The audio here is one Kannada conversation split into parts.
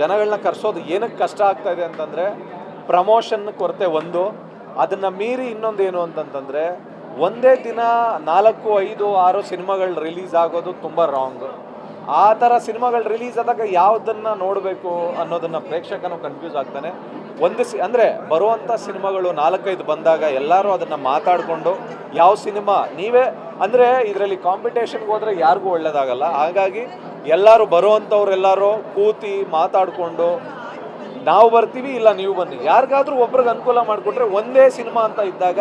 ಜನಗಳನ್ನ ಕರೆಸೋದು ಏನಕ್ಕೆ ಕಷ್ಟ ಆಗ್ತಾ ಇದೆ ಅಂತಂದರೆ ಪ್ರಮೋಷನ್ ಕೊರತೆ ಒಂದು. ಅದನ್ನು ಮೀರಿ ಇನ್ನೊಂದು ಏನು ಅಂತಂತಂದರೆ ಒಂದೇ ದಿನ ನಾಲ್ಕು, ಐದು, ಆರು ಸಿನಿಮಾಗಳು ರಿಲೀಸ್ ಆಗೋದು ತುಂಬ ರಾಂಗ್ ಆ ಥರ ಸಿನಿಮಾಗಳು ರಿಲೀಸ್ ಆದಾಗ ಯಾವುದನ್ನು ನೋಡಬೇಕು ಅನ್ನೋದನ್ನು ಪ್ರೇಕ್ಷಕನು ಕನ್ಫ್ಯೂಸ್ ಆಗ್ತಾನೆ. ಒಂದು ಸಿ ಅಂದರೆ ಬರುವಂಥ ಸಿನಿಮಾಗಳು ನಾಲ್ಕೈದು ಬಂದಾಗ ಎಲ್ಲರೂ ಅದನ್ನು ಮಾತಾಡಿಕೊಂಡು, ಯಾವ ಸಿನಿಮಾ ನೀವೇ, ಅಂದರೆ ಇದರಲ್ಲಿ ಕಾಂಪಿಟೇಷನ್ಗೆ ಹೋದರೆ ಯಾರಿಗೂ ಒಳ್ಳೇದಾಗಲ್ಲ. ಹಾಗಾಗಿ ಎಲ್ಲರೂ ಬರುವಂಥವ್ರೆಲ್ಲರೂ ಕೂತಿ ಮಾತಾಡಿಕೊಂಡು, ನಾವು ಬರ್ತೀವಿ, ಇಲ್ಲ ನೀವು ಬನ್ನಿ. ಯಾರಿಗಾದರೂ ಒಬ್ರಿಗೆ ಅನುಕೂಲ ಮಾಡಿಕೊಟ್ರೆ ಒಂದೇ ಸಿನಿಮಾ ಅಂತ ಇದ್ದಾಗ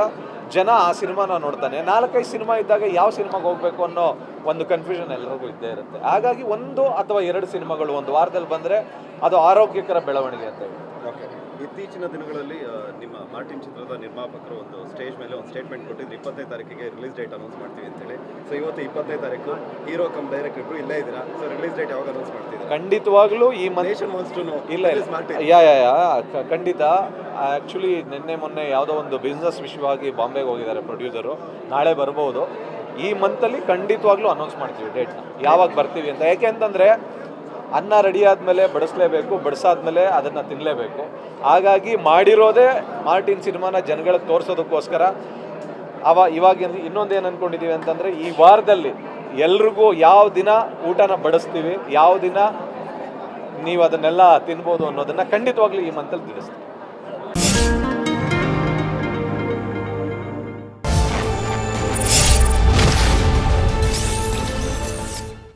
ಜನ ಆ ಸಿನಿಮಾನ ನೋಡ್ತಾನೆ. ನಾಲ್ಕೈದು ಸಿನಿಮಾ ಇದ್ದಾಗ ಯಾವ ಸಿನಿಮಾಗೆ ಹೋಗಬೇಕು ಅನ್ನೋ ಒಂದು ಕನ್ಫ್ಯೂಷನ್ ಎಲ್ಲರಿಗೂ ಇದ್ದೇ ಇರುತ್ತೆ. ಹಾಗಾಗಿ ಒಂದು ಅಥವಾ ಎರಡು ಸಿನಿಮಾಗಳು ಒಂದು ವಾರದಲ್ಲಿ ಬಂದರೆ ಅದು ಆರೋಗ್ಯಕರ ಬೆಳವಣಿಗೆ ಅಂತ ಹೇಳಿ ಇತ್ತೀಚಿನ ದಿನಗಳಲ್ಲಿ ನಿಮ್ಮ ಮಾರ್ಟಿನ್ ಚಿತ್ರದ ನಿರ್ಮಾಪಕರು ಒಂದು ಸ್ಟೇಜ್ ಮೇಲೆ ಒಂದು ಸ್ಟೇಟ್ಮೆಂಟ್ ಕೊಟ್ಟಿದ್ರು. ಇಪ್ಪತ್ತೈದು ತಾರೀಕಿಗೆ ರಿಲೀಸ್ ಡೇಟ್ ಅನೌನ್ಸ್ ಮಾಡ್ತೀವಿ ಅಂತೇಳಿ. ಸೊ ಇವತ್ತು ಇಪ್ಪತ್ತೈದು ತಾರೀಕು ಹೀರೋ ಕಮ್ ಡೈರೆಕ್ಟ್ ಇಲ್ಲೇ ಇದ್ದೀರಾ? ಸೊ ರಿಲೀಸ್ ಡೇಟ್ ಯಾವಾಗ ಅನೌನ್ಸ್ ಮಾಡ್ತಿದ್ದೀರಾ? ಖಂಡಿತವಾಗ್ಲೂ ಈ ಮನ್ ನೇಷನ್ ವಾನ್ಸ್ ಟು ನೋ ಇಲ್ಲ ಇಲ್ಲ. ಯಾ ಯಾ ಯಾ ಖಂಡಿತ. ಆ್ಯಕ್ಚುಲಿ ನಿನ್ನೆ ಮೊನ್ನೆ ಯಾವುದೋ ಒಂದು ಬಿಸ್ನೆಸ್ ವಿಷಯವಾಗಿ ಬಾಂಬೆಗೆ ಹೋಗಿದ್ದಾರೆ ಪ್ರೊಡ್ಯೂಸರು ನಾಳೆ ಬರ್ಬೋದು. ಈ ಮಂತಲ್ಲಿ ಖಂಡಿತವಾಗ್ಲೂ ಅನೌನ್ಸ್ ಮಾಡ್ತೀವಿ ಡೇಟ್ನ ಯಾವಾಗ ಬರ್ತೀವಿ ಅಂತ. ಯಾಕೆ ಅಂತಂದರೆ ಅನ್ನ ರೆಡಿ ಆದಮೇಲೆ ಬಡಿಸ್ಲೇಬೇಕು, ಬಡಿಸಾದ್ಮೇಲೆ ಅದನ್ನು ತಿನ್ನಲೇಬೇಕು ಹಾಗಾಗಿ ಮಾಡಿರೋದೇ ಮಾರ್ಟಿನ್ ಸಿನಿಮಾನ ಜನಗಳಿಗೆ ತೋರಿಸೋದಕ್ಕೋಸ್ಕರ. ಅವ ಇವಾಗ ಇನ್ನೊಂದು ಏನು ಅಂದ್ಕೊಂಡಿದ್ದೀವಿ ಅಂತಂದರೆ ಈ ವಾರದಲ್ಲಿ ಎಲ್ರಿಗೂ ಯಾವ ದಿನ ಊಟನ ಬಡಿಸ್ತೀವಿ, ಯಾವ ದಿನ ನೀವು ಅದನ್ನೆಲ್ಲ ತಿನ್ಬೋದು ಅನ್ನೋದನ್ನು ಖಂಡಿತವಾಗ್ಲೂ ಈ ಮಂತಲ್ಲಿ ತಿಳಿಸ್ತೀವಿ.